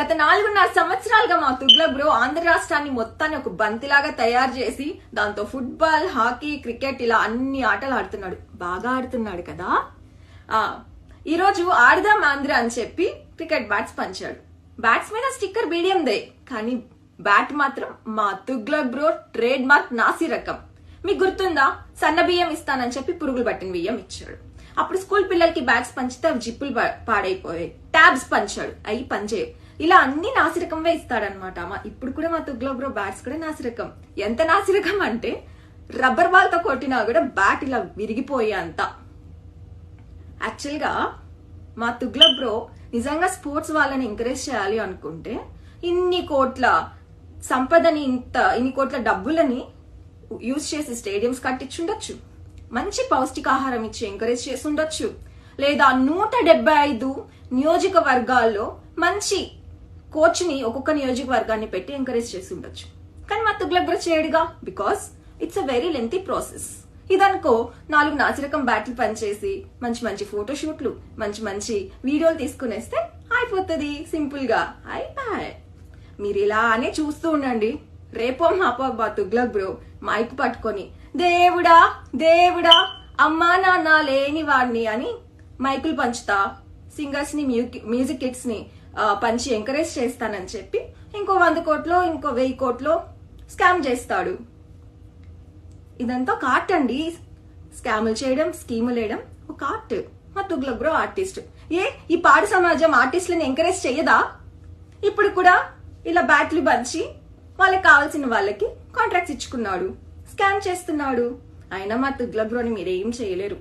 గత నాలుగున్నర సంవత్సరాలుగా మా తుగ్లక్ బ్రో ఆంధ్ర రాష్ట్రాన్ని మొత్తాన్ని ఒక బంతిలాగా తయారు చేసి దాంతో ఫుట్బాల్ హాకీ క్రికెట్ ఇలా అన్ని ఆటలు ఆడుతున్నాడు. బాగా ఆడుతున్నాడు కదా? ఆ ఈరోజు ఆడదాం ఆంధ్ర అని చెప్పి క్రికెట్ బ్యాట్స్ పంచాడు. బ్యాట్స్ మీద స్టిక్కర్ బీడియందే కానీ బ్యాట్ మాత్రం మా తుగ్లక్ బ్రో ట్రేడ్ మార్క్ నాసి రకం. మీకు గుర్తుందా? సన్న బియ్యం ఇస్తానని చెప్పి పురుగులు పట్టిన బియ్యం ఇచ్చాడు. అప్పుడు స్కూల్ పిల్లలకి బ్యాగ్స్ పంచితే అవి జిప్పులు పాడైపోయాయి. ట్యాబ్స్ పంచాడు. అవి పనిచేయవు. ఇలా అన్ని నాసిరకంవే ఇస్తాడనమాట. మా ఇప్పుడు కూడా మా తుగ్లో బ్రో బ్యాట్స్ కూడా నాసిరకం. ఎంత నాసిరకం అంటే రబ్బర్ బాల్తో కొట్టినా కూడా బ్యాట్ ఇలా విరిగిపోయే అంత. యాక్చువల్గా మా తుగ్లబ్రో నిజంగా స్పోర్ట్స్ వాళ్ళని ఎంకరేజ్ చేయాలి అనుకుంటే ఇన్ని కోట్ల సంపదని ఇంత ఇన్ని కోట్ల డబ్బులని యూజ్ చేసి స్టేడియంస్ కట్టించుండొచ్చు. మంచి పౌష్టికాహారం ఇచ్చి ఎంకరేజ్ చేసి ఉండొచ్చు. లేదా నూట డెబ్బై ఐదు నియోజకవర్గాల్లో మంచి కోచ్ని ఒక్కొక్క నియోజకవర్గాన్ని పెట్టి ఎంకరేజ్ చేసి ఉండొచ్చు. కానీ మా Tughlaq చేయడుగా? Because it's a very lengthy process ఇదనుకో నాలుగు నాసిరకం బ్యాట్లు పనిచేసి మంచి మంచి ఫోటోషూట్లు మంచి మంచి వీడియోలు తీసుకునేస్తే అయిపోతుంది సింపుల్గా అయిపోయి మీరు ఇలానే చూస్తూ ఉండండి. రేపో మాపో బా తుగ్లక్ బ్రో మైక్ పట్టుకొని దేవుడా దేవుడా అమ్మా నాన్న లేని వాడిని అని మైకులు పంచుతా. సింగర్స్ని మ్యూజిక్ కిట్స్ని పంచి ఎంకరేజ్ చేస్తానని చెప్పి ఇంకో వంద కోట్లో ఇంకో వెయ్యి కోట్లో స్కామ్ చేస్తాడు. ఇదంతా ఒక ఆర్ట్ అండి. స్కాములు చేయడం స్కీములు వేయడం ఒక ఆర్ట్. మా తుగ్లగ్రో ఆర్టిస్ట్. ఏ ఈ పాడు సమాజం ఆర్టిస్టులను ఎంకరేజ్ చేయదా? ఇప్పుడు కూడా ఇలా బ్యాట్లు పంచి వాళ్ళకి కావాల్సిన వాళ్ళకి కాంట్రాక్ట్స్ ఇచ్చుకున్నాడు. స్కామ్ చేస్తున్నాడు. అయినా మా తుగ్లగ్రోని మీరేం చేయలేరు.